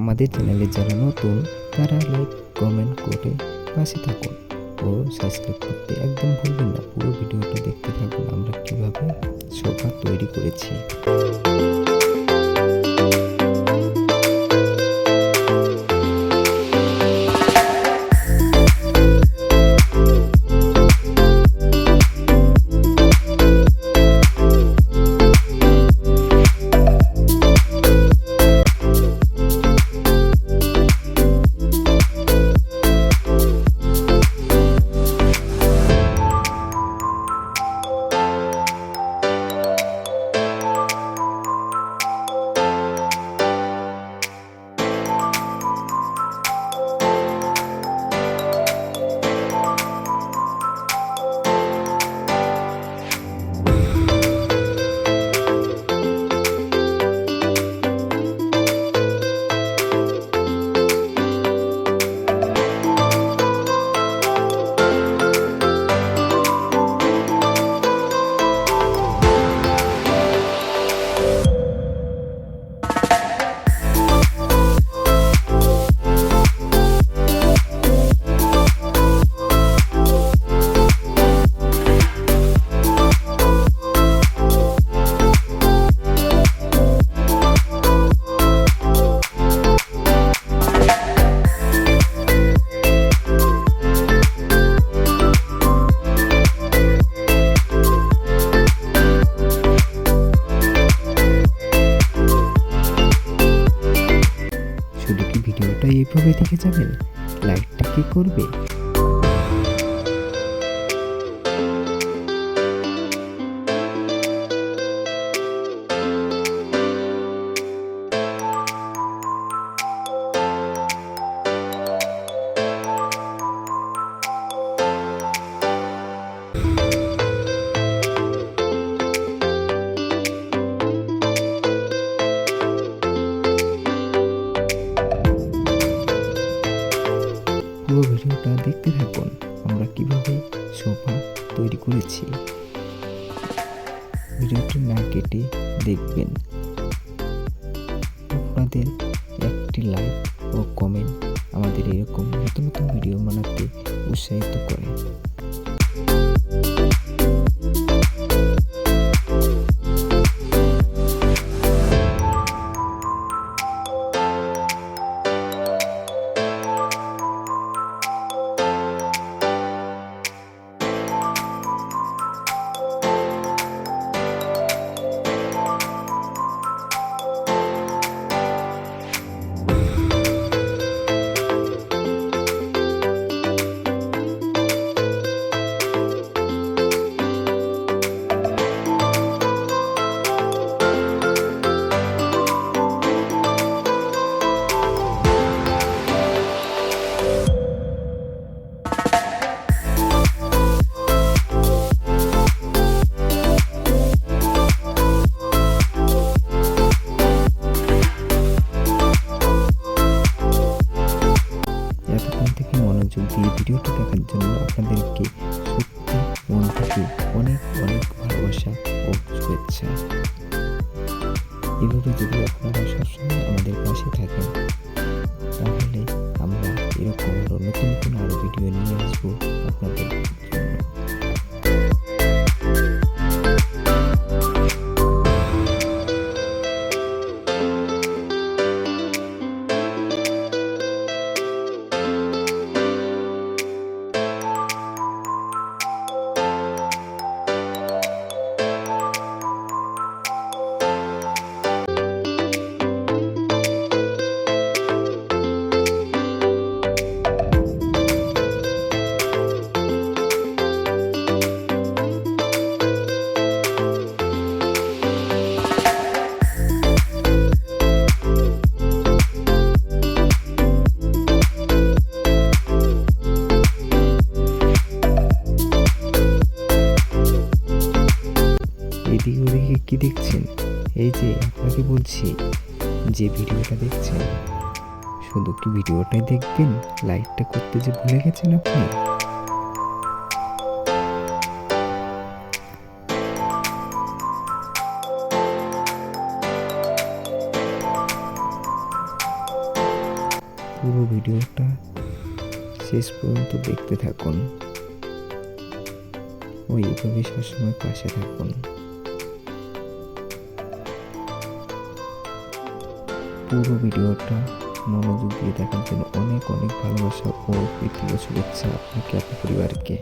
আমাদের চ্যানেলে যারা নতুন, তারা লাইক কমেন্ট করে পাশে থাকুন। ও সাবস্ক্রাইব করতে একদম ভুলবেন না, পুরো ভিডিওটা দেখতে থাকুন আমরা কীভাবে সোফা তৈরি করেছি। ভিডিওটা এইভাবে দেখে যাবেন? লাইকটা কি করবে? ভিডিওটি না কেটে দেখবেন। আপনাদের একটি লাইক ও কমেন্ট আমাদের এরকম নতুন নতুন ভিডিও বানাতে উৎসাহিত করে। ভিডিওটি দেখার জন্য আপনাদেরকে সত্যি মন থেকে অনেক অনেক ভালোবাসা ও শুভেচ্ছা। এভাবে যদি আপনারা সবসময় আমাদের পাশে থাকেন, তাহলে আমরা এরকম আরও নতুন নতুন আরও ভিডিও নিয়ে আসব আপনাদের জন্য। ওদিকে কি দেখছেন? এই যে আপনাকে বলছি, যে ভিডিওটা দেখছেন, শুধু কি ভিডিওটাই দেখবেন, লাইকটা করতে যে ভুলে গেছেন আপনি? পুরো ভিডিওটা শেষ পর্যন্ত দেখতে থাকুন। ও এইভাবে সবসময় পাশে থাকুন। পুরো ভিডিওটা মনোযোগ দিয়ে দেখার জন্য অনেক অনেক ভালোবাসা ও প্রীতি শুভেচ্ছা আপনাকে, আপনার পরিবারকে।